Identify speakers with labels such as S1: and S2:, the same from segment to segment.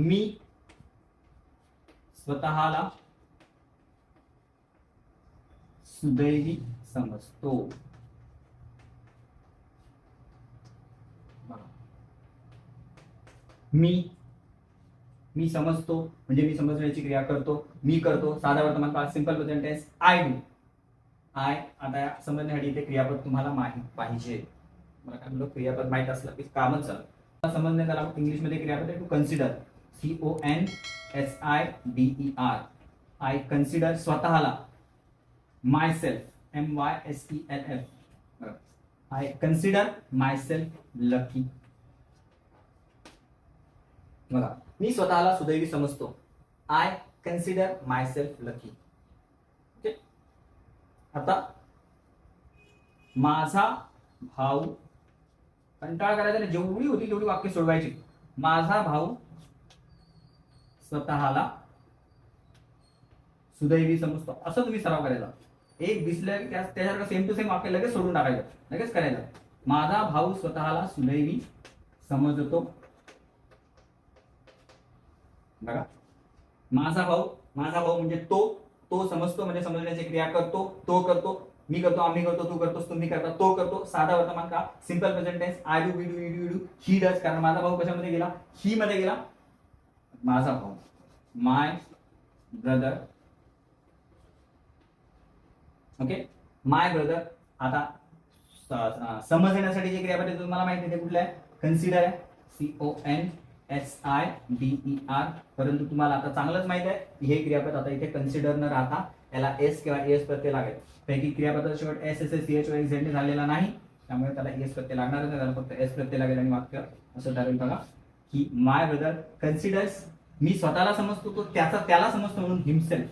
S1: मी स्वतःला सुदैवी समजतो. मी मी समजतो म्हणजे मी समजण्याची क्रिया करतो मी करतो साधा वर्तमान काळ simple present tense I do I आता समजण्यासाठी इथे क्रियापद तुम्हाला माहीत पाहिजे. मला काय म्हणलं क्रियापद माहीत असलं की कामच झालं. समजण्यात आला इंग्लिशमध्ये क्रियापद आहे to consider C O N S I D E R I consider स्वतःला myself M Y S E L F I consider myself lucky बघा मी स्वतःला सुदैवी समजतो. I consider myself lucky okay आता माझा भाऊ कंटाळा करायचा जेवढी होती तेवढी वाक्य सोडवायची. माझा भाऊ स्वतःला सुदैवी समजतो. असं तुम्ही सराव करायचा. एक दिसलं की त्याच्यासारखं सेम टू सेम वाक्य लगेच सोडून टाकायचं. लगेच करायचं. माझा भाऊ स्वतःला सुदैवी समजतो. बघा. माझा भाऊ माझा भाऊ म्हणजे तो. तो समजतो म्हणजे समजण्याची क्रिया करतो. तो करतो. मी करतो आम्ही करतो तू करतोस तुम्ही करता. तो करतो. साधा वर्तमान का simple present tense I do we do you do he does कारण माझा भाऊ कशामध्ये गेला? ही मध्ये गेला. माझा भाऊ. My brother okay my brother आता समजण्यासाठी जे क्रियापद आहे तुम्हाला माहिती आहे ते कुठलं आहे? कन्सिडर आहे. C O N S I D E R परंतु तुम्हाला आता चांगलंच माहीत आहे की हे क्रियापद आता इथे कन्सिडर न राहता याला एस किंवा एस प्रत्यय लागेल. पैकी क्रियापदाचा शेवट S S S C H O exactly झालेला नाही. त्यामुळे त्याला एस प्रत्यय लागणार नाही त्याला फक्त एस प्रत्यय लागेल आणि वाक्य असं ठरेल बघा. की माय ब्रदर कन्सिडर्स मी स्वतःला समजतो तो त्याचा त्याला समजतो म्हणून हिमसेल्फ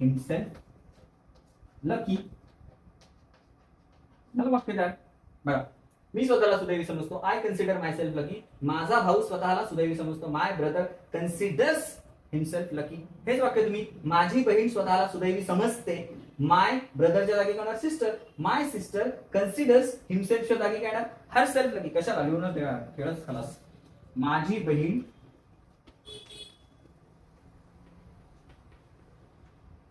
S1: हिमसेल्फ लकी मला वाक्य द्या. बघा मी स्वतःला सुदैवी समजतो. I consider myself lucky माझा भाऊ स्वतःला सुदैवी समजतो. My brother considers himself lucky हेच वाक्य तुम्ही माझी बहीण स्वतःला सुदैवी समजते. माय ब्रदरच्या जागी काय सिस्टर माय सिस्टर कन्सिडर्स हिमसेल्फच्या जागी काय येणार? हर सेल्फ लकी कशाला लिहून खेळच खलास. माझी बहीण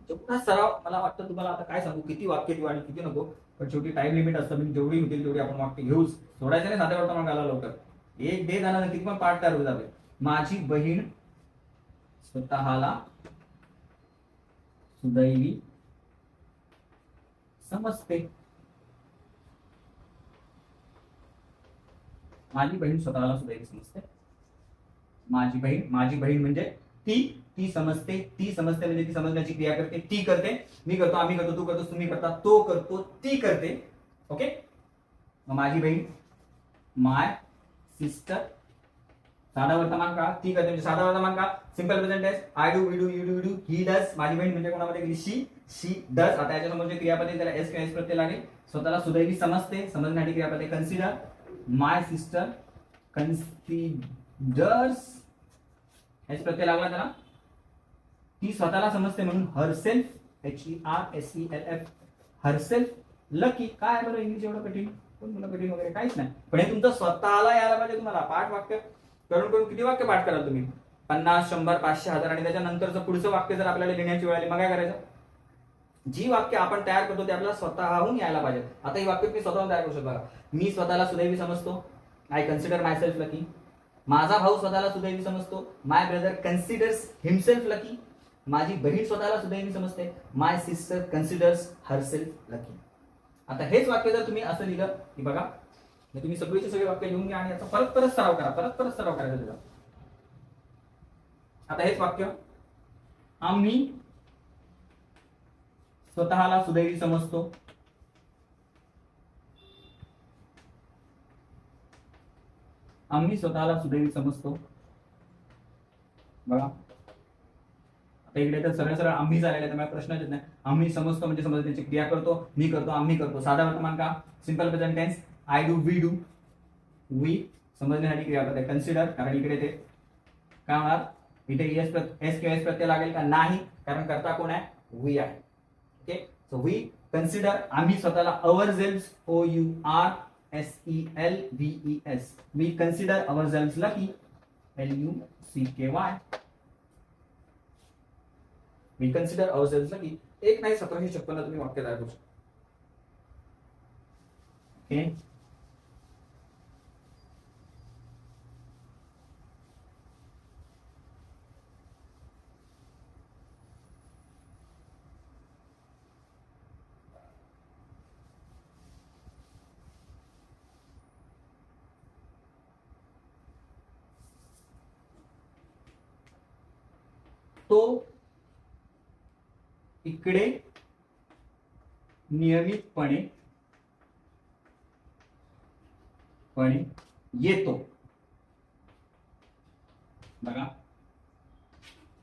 S1: जेवढा सराव मला वाटतं तुम्हाला आता काय सांगू? किती वाक्य देऊ आणि किती नको? पण शेवटी टाइम लिमिट असतं. म्हणजे जेवढी होतील तेवढी आपण वाक्य घेऊच. सोडायचं नाही साध्या वर्तमान काला लवकर एक डे जाणार किती पण पाठ तयार होत माझी बहीण स्वतःला सुदैवी समजते माझी बहीण स्वतःला सुदैवी समजते माझी बहीण माझी बहीण म्हणजे ती ती समजते ती समजते म्हणजे ती समजण्याची क्रिया करते, ती करते. मी करतो, आम्ही करतो, तू करतोस, तुम्ही करता तो करतो, ती करते. ओके? माझी बहीण माय सिस्टर साधा वर्तमान ती करते म्हणजे साधा वर्तमान सिंपल प्रेझेंट आहे I do we do you do do he does माझी बहीण म्हणजे कोणामध्ये? गेली शी शी डस आता याच्यासमोर जे क्रियापदे त्याला एस किंवा एस प्रत्यय लागेल. स्वतःला सुदैवी समजते. समजण्यासाठी क्रियापदे consider my sister considers S प्रत्यय लागला त्याला. ती स्वतःला समजते म्हणून herself H E R S E L F herself lucky काय बरं? इंग्लिश एवढं कठीण? कोण तुला कठीण वगैरे? काहीच नाही. पण हे तुमचं स्वतःला यायला पाहिजे तुम्हाला. पाठ वाक्य. करून करून किती वाक्य पाठ कराल तुम्ही? पन्नास शंभर पाचशे हजार आणि त्याच्यानंतरचं पुढचं वाक्य जर आपल्याला लिहिण्याची वेळ आली मग काय करायचं? जी वाक्य आपण तयार करतो ते आपल्याला स्वतःहून यायला पाहिजे आता ही वाक्य मी स्वतःहून तयार करू शकतो बघा. मी स्वतःला सुदैवी समजतो. I consider myself lucky माझा भाऊ स्वतःला सुदैवी समजतो. My brother considers himself lucky माझी बहीण स्वतःला सुदैवी समजते. My sister considers herself lucky आता हेच वाक्य जर तुम्ही असं लिहिलं की बघा हे तुम्ही सगळीचे सगळे वाक्य लिहून घ्या आणि याचा परत परत सराव करा परत परत सराव करायचा त्याचा. आता हेच वाक्य. आम्ही स्वतःला सुदैवी समजतो. आम्ही स्वतःला सुदैवी समजतो. बघा. आता इकडे तर सरळ सरळ आम्ही झालेले त्यामुळे प्रश्नच येत नाही. आम्ही समजतो म्हणजे समजा त्याची क्रिया करतो मी करतो आम्ही करतो. साधा वर्तमान का? Simple present tense I do we do we समजण्यासाठी क्रिया आहे कन्सिडर कारण इकडे ते काय होणार? इथे एस एस किंवा एस प्रत्यय लागेल का? नाही. कारण करता कोण आहे? वी आहे. ओके सो वी कन्सिडर आम्ही स्वतःला ourselves O U R S E L V E S we consider ourselves lucky L U C K Y we consider our lucky एक नाही सतराशे छप्पन्न तुम्ही वाक्य तयार करू शकता. ओके तो इकडे नियमितपणे पणे येतो. बघा.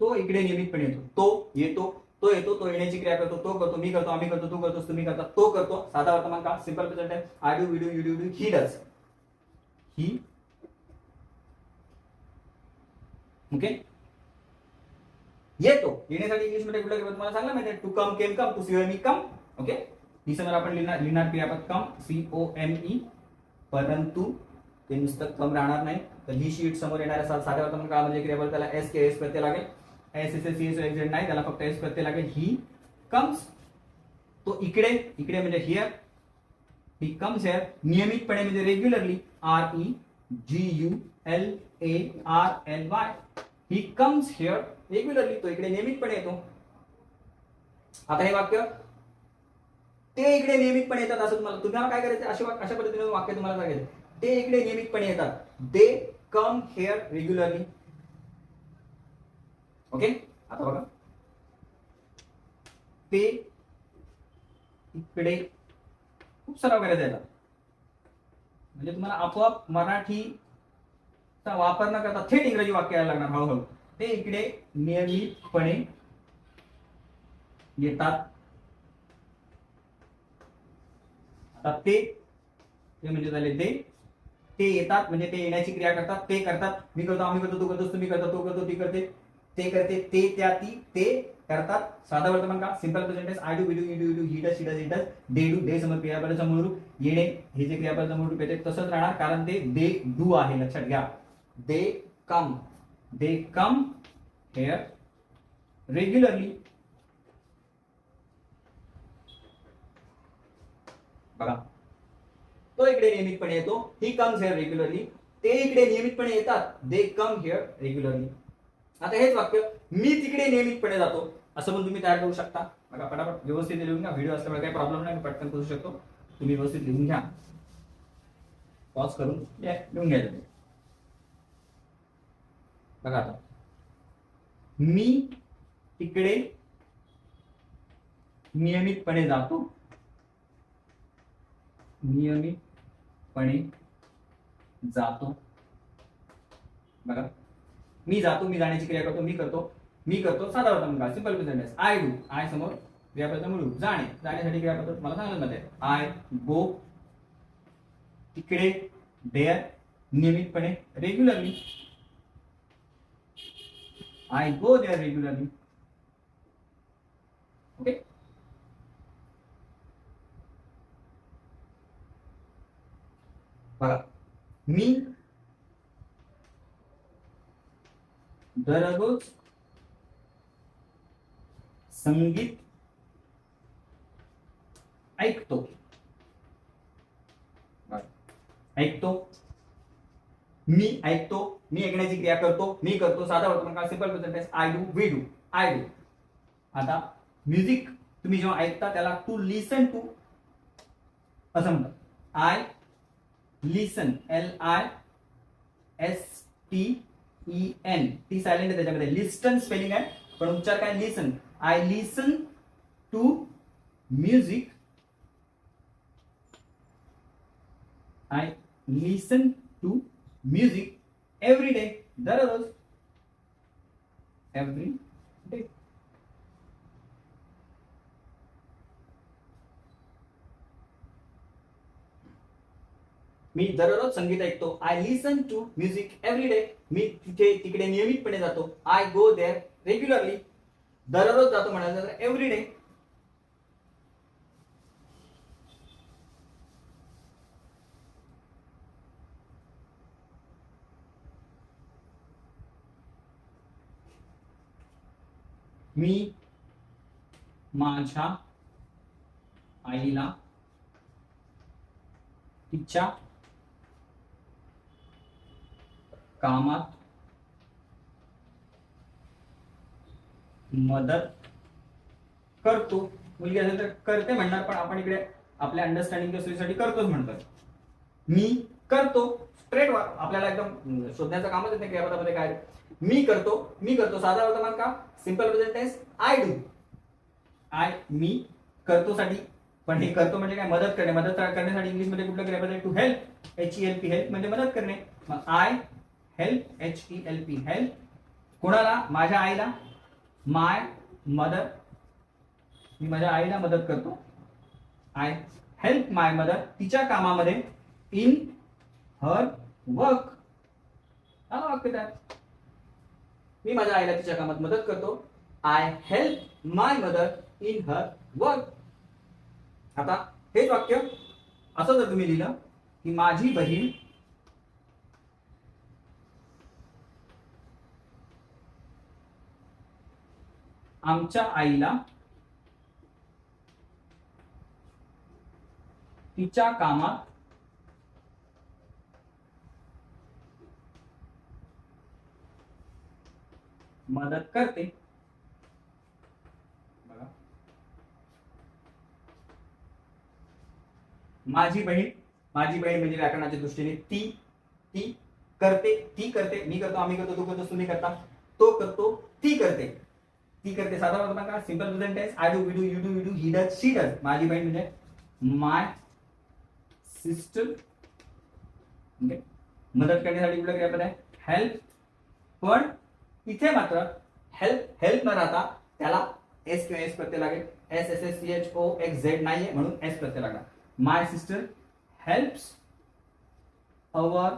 S1: तो इकडे नियमितपणे येतो. तो येतो तो येतो तो येण्याची क्रिया करतो तो करतो मी करतो आम्ही करतो तू करतोस तुम्ही करता तो करतो. साधा वर्तमान का सिंपल प्रेझेंट आहे. I do we do you do do he does he. Okay येतो. येण्यासाठी इंग्लिशमध्ये कुठल्या तुम्हाला सांगला माहिती to come came come to see me come okay he समोर आपण लिहिणार लिहिणार क्रियापद come C O M E परंतु ते नुसतं कम राहणार नाही. तर ही शीट समोर येणार असाल साध्या वर्तमान काळ म्हणजे क्रियापद? त्याला एस के एस प्रत्यय लागेल. S S S C S X Z नाही त्याला फक्त एस प्रत्यय लागेल. ही कम्स तो इकडे इकडे म्हणजे हिअर ही कम्स हेअर नियमितपणे म्हणजे regularly R E G U L A R L Y he comes here regularly तो इकडे नियमितपणे येतो. आता हे वाक्य ते इकडे नियमितपणे येतात असं तुम्हाला तुम्हाला काय करायचं? अशा अशा पद्धतीने वाक्य तुम्हाला सांगेल ते इकडे नियमितपणे येतात. They come here regularly okay आता बघा. ते इकडे खूप सराव करायचा येतात. म्हणजे तुम्हाला आपोआप मराठीचा वापर न करता थेट इंग्रजी वाक्य यायला लागणार हळूहळू. ते इकडे नियमितपणे येतात. आता ते म्हणजे झाले ते. ते येतात म्हणजे ते येण्याची क्रिया करतात ते करतात. मी करतो आम्ही करतो तू करतोस तुम्ही करतो तो करतो ती करते ते करते ते त्या ती ते करतात. साधा वर्तमान का simple present tense I do we do you do do he does he does does they do they समोर क्रियापद समोर रूप येणे हे जे क्रियापद समोर रूप येते तसंच राहणार कारण ते दे डू आहे लक्षात घ्या. They come they come here regularly बघा. तो इकडे नियमितपणे येतो. ही कम्स हेअर रेग्युलरली ते इकडे नियमितपणे येतात. दे कम हेअर रेग्युलरली आता हेच वाक्य मी तिकडे नियमितपणे जातो. असं पण तुम्ही तयार करू शकता. बघा पटापट व्यवस्थित लिहून घ्या. व्हिडिओ असल्यामुळे काही प्रॉब्लेम नाही. मी पटकन करू शकतो. तुम्ही व्यवस्थित लिहून घ्या. पॉज करून लिहून घ्या तुम्ही. बघा आता. मी तिकडे नियमितपणे जातो. नियमितपणे जातो. बघा. मी जातो मी जाण्याची क्रिया करतो मी करतो मी करतो साधा होता simple present I do I समोर क्रियापद मिळू जाणे. जाण्यासाठी क्रियापद मला सांगितलं मध्ये आय गो तिकडे डेअर नियमितपणे regularly I go there regularly okay बघा मी दररोज संगीत ऐकतो बघा. ऐकतो मी ऐकतो मी ऐकण्याची क्रिया करतो मी करतो. साधा वर्तमान काळ simple present I do we do I do आता म्युझिक तुम्ही जेव्हा ऐकता त्याला टू लिसन टू असं म्हणतात. I listen L I S T E N T silent आहे त्याच्यामध्ये. लिस्टन स्पेलिंग आहे पण उच्चार काय? Listen I listen to music I listen to music every day दररोज. एव्हरी डे मी दररोज संगीत ऐकतो. I listen to music every day मी तिथे तिकडे नियमितपणे जातो. आय गो देअर रेग्युलरली दररोज जातो म्हणायचं एव्हरी डे मी माझ्या आईला तिच्या कामात मदत करतो. मुलगी असेल तर करते म्हणणार पण आपण इकडे आपल्या अंडरस्टँडिंगच्या सोयीसाठी करतोच म्हणतात. मी करतो. स्ट्रेट आपल्याला एकदम शोधण्याचं कामच येत नाही क्रियापदामध्ये काय. आहे. मी करतो मी करतो. साधा वर्तमान का? Simple present tense I do I मी करतो साठी पण हे करतो म्हणजे काय? मदत करणे. मदत करण्यासाठी इंग्लिशमध्ये कुठलं क्रियापद आहे? To help H E L P help म्हणजे मदत करणे. मग I help H E L P help कोणाला? माझ्या आईला. माय मदर मी माझ्या आईला मदत करतो. आय हेल्प माय मदर तिच्या कामामध्ये इन हर वर्क आला वाक्य त्यात. मी माझ्या आईला तिच्या कामात मदत करतो. I help my mother in her work आता हेच वाक्य असं जर तुम्ही लिहिलं की माझी बहीण आमच्या आईला तिच्या कामात मदत करते. बघा. माझी बहीण माझी बहीण म्हणजे व्याकरणाच्या दृष्टीने ती ती करते ती करते. मी करतो आम्ही करतो तू करतो तुम्ही करता. तो करतो ती करते. ती करते. साधा का simple present tense I do we do you do you do he does she does माझी बहीण म्हणजे माय सिस्टर मदत करण्यासाठी कुठलं क्रियापद आहे? हेल्प पण इथे मात्र हेल्प हेल्प न राहता त्याला एस किंवा एस प्रत्यय लागेल. S S S C H O X Z नाहीये म्हणून एस प्रत्यय लागणार. माय सिस्टर हेल्प्स अवर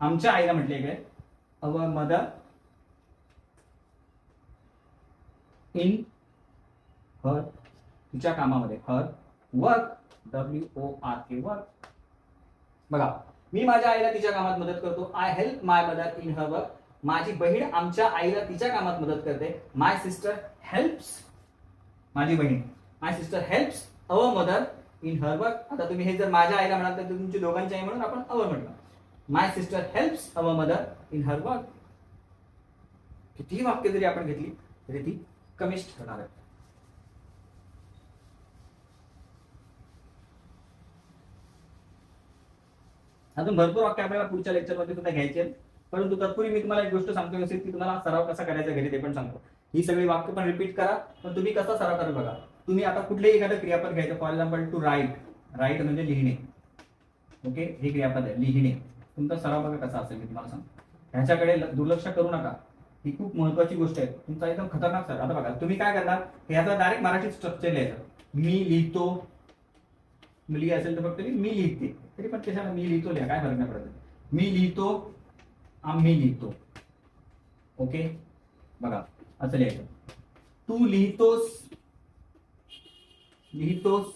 S1: आमच्या आईला म्हटले काय अवर मदर इन हर तिच्या कामामध्ये her work W O R K work बघा मी माझ्या आईला तिच्या कामात मदत करतो. I help my mother in her work माझी बहीण आमच्या आईला तिच्या कामात मदत करते. माय सिस्टर हेल्प्स माझी बहीण. My sister helps our mother in her work आता तुम्ही हे जर माझ्या आईला म्हणाल तर तुमची दोघांची आई म्हणून आपण अवर म्हटलं my sister helps our mother in her work कितीही वाक्य जरी आपण घेतली तरी ती कमीच ठरणार आहे. अजून भरपूर वाक्य आपल्याला पुढच्या लेक्चरमध्ये सुद्धा घ्यायचे आहेत. परंतु तत्पूर्वी मी तुम्हाला एक गोष्ट सांगतो असेल की तुम्हाला सराव कसा करायचा घरी ते पण सांगतो. ही सगळी वाक्य पण रिपीट करा पण तुम्ही कसा सराव करा बघा. तुम्ही आता कुठलेही एखादं क्रियापद घ्यायचं for example to write write म्हणजे लिहिणे. ओके हे क्रियापद आहे लिहिणे. तुमचा सराव बघा कसा असेल मी तुम्हाला सांगतो. ह्याच्याकडे ल- दुर्लक्ष करू नका. ही खूप महत्वाची गोष्ट आहे. तुमचा एकदम खतरनाक सर आता बघा तुम्ही काय करणार? ह्याचा डायरेक्ट मराठीत स्ट्रक्चर लिहायचं. मी लिहितो. मुलगी असेल तर फक्त मी लिहिते. तरी पण त्याच्याला मी लिहितो लिहा? काय फरक नाही पडत. मी लिहितो आम्ही लिहितो. ओके? बघा असं लिहायचं. तू लिहितोस लिहितोस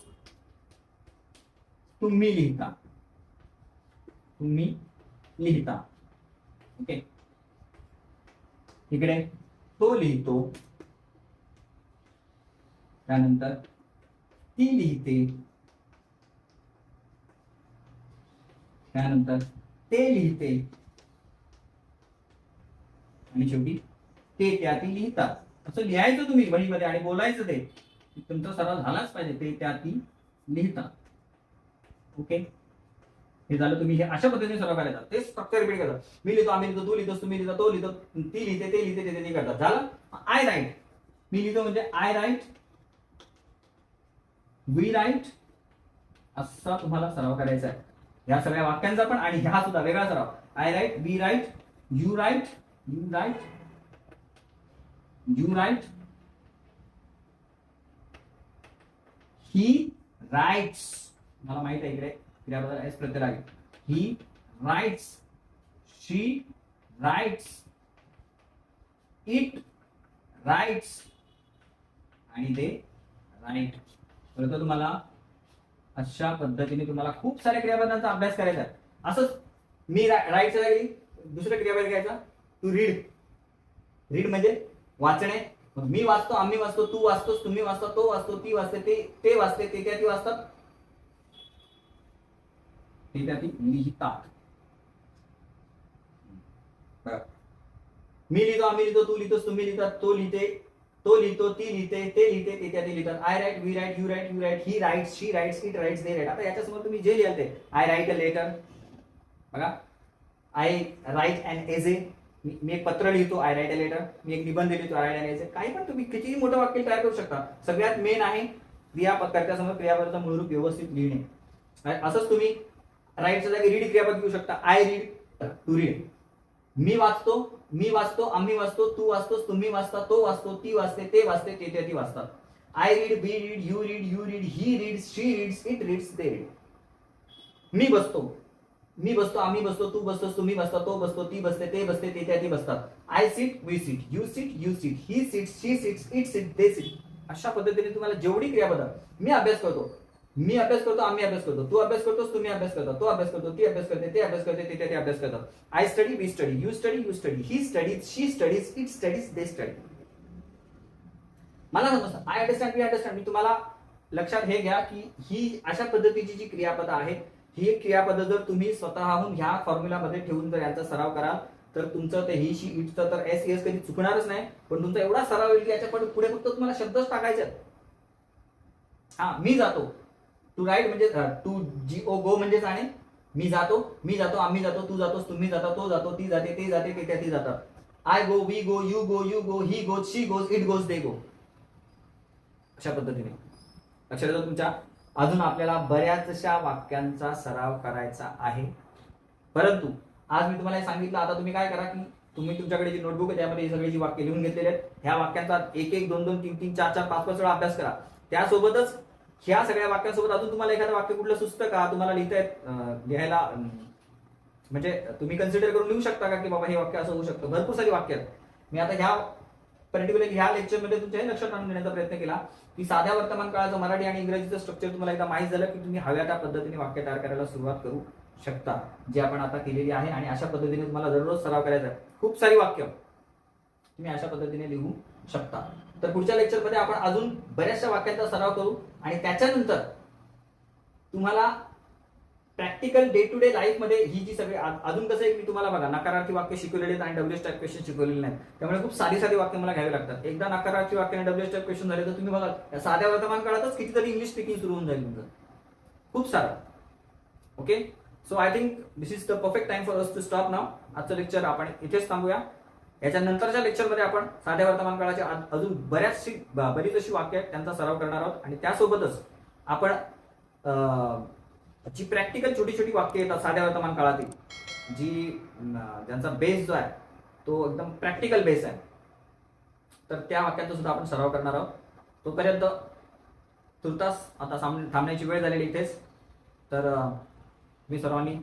S1: तुम्ही लिहिता. तुम्ही लिहिता. ओके? इकडे. तो लिहितो. त्यानंतर ती लिहिते. त्यानंतर ते लिहिते. आणि शेवटी ते त्या ती लिहितात. असं लिहायचं तुम्ही वहीमध्ये आणि बोलायचं ते तुमचा सराव झालाच पाहिजे ते त्या ती लिहितात. ओके हे झालं तुम्ही हे अशा पद्धतीने सराव करायचा. ते स्ट्रक्चर रिपीट करतात. मी लिहितो आम्ही लिहितो तू लिहितोस तुम्ही लिहितो तो लिहितो ती लिहिते ते लिहिते ते करतात. झालं? आय राईट मी लिहितो म्हणजे आय राईट वी राईट असा तुम्हाला सराव करायचा आहे. ह्या सगळ्या वाक्यांचा पण आणि ह्या सुद्धा वेगळा सराव. I write we write you write you write you write he writes मला माहीत आहे इकडे. क्रियापद एस प्रत्यय आहे he writes she writes it writes आणि ते राईट परत तुम्हाला अशा पद्धतीने तुम्हाला खूप साऱ्या क्रियापदांचा अभ्यास करायचा असंच मी राईटच्या जागी दुसरं क्रियापद घ्यायचा. टू रीड रीड म्हणजे वाचणे. मी वाचतो आम्ही वाचतो तू वाचतोस तुम्ही वाचता तो वाचतो ती वाचते ते ते वाचते ते त्या ती वाचतात. ते त्या ती लिहितात. मी लिहितो आम्ही लिहितो तू लिहितोस तुम्ही लिहितात तो लिहिते तो लिहितो ती लिहिते ते लिहिते ते त्या ते लिहितात. I write we write you write you write he write she write it write they write आता याच्यासमोर तुम्ही जे लिहाल ते. आय राईट अ लेटर बघा. I write and as a मी एक पत्र लिहितो आय राईट अ लेटर मी एक निबंध लिहितो आय राईट अँड काही पण तुम्ही कितीही मोठं वाक्य तयार करू शकता. सगळ्यात मेन आहे क्रियापदार्थासमोर क्रियापदाचा मूळरूप व्यवस्थित लिहिणे. असंच तुम्ही राईटच्या जागी रीड क्रियापद घेऊ शकता. आय रीड टू रीड मी वाचतो मी वाचतो आम्ही वाचतो तू वाचतोस तुम्ही वाचता तो वाचतो ती वाचते ते वाचते ते त्या ती वाचतात. I read we read you read you read he reads she reads it reads they read मी बसतो. मी बसतो आम्ही बसतो तू बसतोस तुम्ही बसता तो बसतो ती बसते ते बसते ते त्या ती बसतात. I sit we sit you sit you sit he sit she sit it sit they sit अशा पद्धतीने तुम्हाला जेवढी क्रियापद मी अभ्यास करतो. मी अभ्यास करतो आम्ही अभ्यास करतो. तू अभ्यास करतोस तुम्ही अभ्यास करता. तो अभ्यास करतो ती अभ्यास करते ते अभ्यास करते ते ते अभ्यास करतात. I study we study you study you study he studies she studies it studies they study मला समजतं. आय अंडरस्टँड वी अंडरस्टँड मी तुम्हाला लक्षात हे घ्या की ही अशा पद्धतीची जी क्रियापद आहेत ही क्रियापद जर तुम्ही स्वतःहून ह्या फॉर्म्युलामध्ये ठेवून जर यांचा सराव कराल तर तुमचं ते ही शी इटचं तर एस एस कधी चुकणारच नाही पण तुमचा एवढा सराव होईल की याच्यापुढे पुढे फक्त तुम्हाला शब्दच टाकायचे हा मी जातो. टू राईट म्हणजे टू जी ओ गो म्हणजे जाणे मी जातो मी जातो आम्ही जातो तू जातोस तुम्ही जाता तो जातो ती जाते ते जाते ते त्या ती जातात. I go we go you go you go he goes she goes it goes they go अशा पद्धतीने. लक्षात येतं तुमच्या अजून आपल्याला बऱ्याचशा वाक्यांचा सराव करायचा आहे. परंतु आज मी तुम्हाला हे सांगितलं आता तुम्ही काय करा की तुम्ही तुमच्याकडे जी नोटबुक आहे त्यामध्ये सगळे सगळी जी वाक्य लिहून घेतलेले आहेत ह्या वाक्यांचा एक एक दोन दोन तीन तीन चार चार पाच पाच वेळा अभ्यास करा. त्यासोबतच ह्या सगळ्या वाक्यांसोबत अजून तुम्हाला एखादं वाक्य कुठलं सुचतं का? तुम्हाला लिहिता येत लिहायला म्हणजे तुम्ही कन्सिडर करून लिहू शकता का की बाबा हे वाक्य असं होऊ शकतं? भरपूर सारी वाक्य आहेत. मी आता ह्या पर्टिक्युलर ह्या लेक्चरमध्ये तुमच्या हे लक्षात आणून देण्याचा प्रयत्न केला. की साध्या वर्तमान काळाचं मराठी आणि इंग्रजीचं स्ट्रक्चर तुम्हाला एकदा माहीत झालं की तुम्ही हव्या त्या पद्धतीने वाक्य तयार करायला सुरुवात करू शकता जे आपण आता केलेली आहे. आणि अशा पद्धतीने तुम्हाला दररोज सराव करायचा आहे. खूप सारी वाक्य तुम्ही अशा पद्धतीने लिहू शकता. तर पुढच्या लेक्चरमध्ये आपण अजून बऱ्याचशा वाक्यांचा सराव करू आणि त्याच्यानंतर तुम्हाला प्रॅक्टिकल डे टू डे लाईफमध्ये ही जी सगळी अजून कसं आहे मी तुम्हाला बघा नकारार्थी वाक्य शिकवलेले आहेत आणि डब्ल्यू टाईप क्वेश्चन शिकवलेले नाहीत. त्यामुळे खूप साधी साधी वाक्य मला घ्यावी लागतात. एकदा नकारार्थी वाक्य आणि डब्ल्यू टाईप क्वेश्चन झाले तर तुम्ही बघा साध्या वर्तमान काळातच कितीतरी इंग्लिश स्पीकिंग सुरू होऊन जाईल तुमचं. खूप सारं. Okay so I think this is the perfect time for us to stop now आजचं लेक्चर आपण इथेच थांबूया. याच्या नंतरच्या लेक्चरमध्ये आपण साध्या वर्तमान काळाच्या अजून बऱ्याचशी बरीच अशी वाक्य आहेत त्यांचा सराव करणार आहोत. आणि त्यासोबतच आपण जी प्रॅक्टिकल छोटी छोटी वाक्य येतात साध्या वर्तमान काळातील जी ज्यांचा बेस जो आहे तो एकदम प्रॅक्टिकल बेस आहे. तर त्या वाक्यांचा सुद्धा आपण सराव करणार आहोत. तोपर्यंत तुर्तास आता साम- थांबण्याची वेळ झालेली इथेच. तर मी सर्वांनी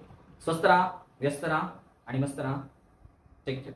S1: स्वस्त राहा व्यस्त राहा आणि मस्त राहा. Take care